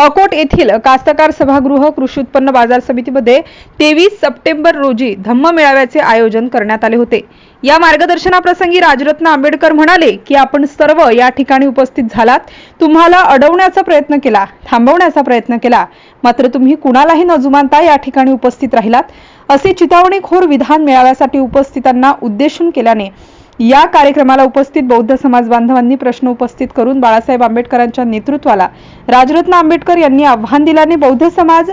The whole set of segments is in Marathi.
अकोट येथील कास्तकार सभागृह कृषी उत्पन्न बाजार समितीमध्ये तेवीस सप्टेंबर रोजी धम्म मेळाव्याचे आयोजन करण्यात आले होते. या मार्गदर्शनाप्रसंगी राजरत्न आंबेडकर म्हणाले की आपण सर्व या ठिकाणी उपस्थित झालात. तुम्हाला अडवण्याचा प्रयत्न केला थांबवण्याचा प्रयत्न केला. मात्र तुम्ही कुणालाही न जुमानता या ठिकाणी उपस्थित राहिलात. असे चितावणीखोर विधान मेळाव्यासाठी उपस्थितांना उद्देशून केल्याने या कार्यक्रमाला उपस्थित बौद्ध समाज बांधवांनी प्रश्न उपस्थित करून बाळासाहेब आंबेडकरांच्या नेतृत्वाला राजरत्न आंबेडकर यांनी आव्हान दिल्याने बौद्ध समाज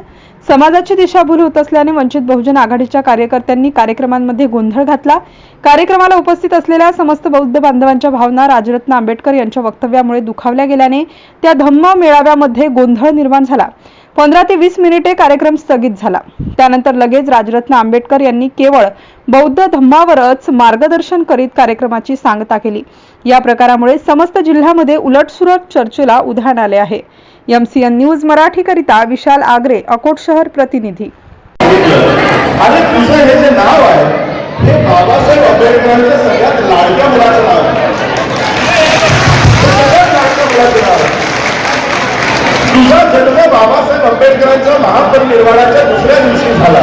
समाजाची दिशाभूल होत असल्याने वंचित बहुजन आघाडीच्या कार्यकर्त्यांनी कार्यक्रमांमध्ये गोंधळ घातला. कार्यक्रमाला उपस्थित असलेल्या समस्त बौद्ध बांधवांच्या भावना राजरत्न आंबेडकर यांच्या वक्तव्यामुळे दुखावल्या गेल्याने त्या धम्म मेळाव्यामध्ये गोंधळ निर्माण झाला. पंधरा ते वीस मिनिटे कार्यक्रम स्थगित झाला. त्यानंतर लगेच राजरत्न आंबेडकर यांनी केवळ बौद्ध धम्मावरच मार्गदर्शन करीत कार्यक्रमाची सांगता केली. या प्रकारामुळे समस्त जिल्ह्यामध्ये उलटसुलट चर्चेला उधाण आले आहे. एमसीएन न्यूज मराठीकरिता विशाल आगरे अकोट शहर प्रतिनिधी. आणि तुझं हे जे नाव आहे हे बाबासाहेब आंबेडकरांचं सगळ्यात लाडक्या मुलाचं नाव आहे. सगळ्यात लाडक्या मुलाचं नाव आहे. तुझा जन्म बाबासाहेब आंबेडकरांचा महापरिनिर्वाणाच्या दुसऱ्या दिवशी झाला.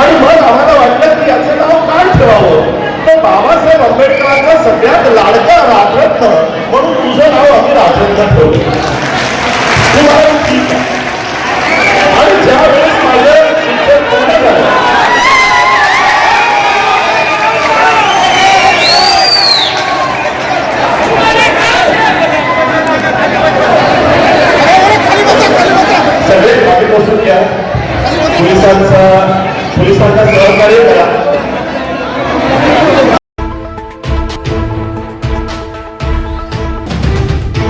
आणि मग आम्हाला वाटलं की याचं नाव काय ठेवावं? तर बाबासाहेब आंबेडकरांचा सगळ्यात लाडका राजरत्न म्हणून तुझं नाव आम्ही राजरत्न ठेवलं. पोलिसांचा पोलिसांचा सहकार्य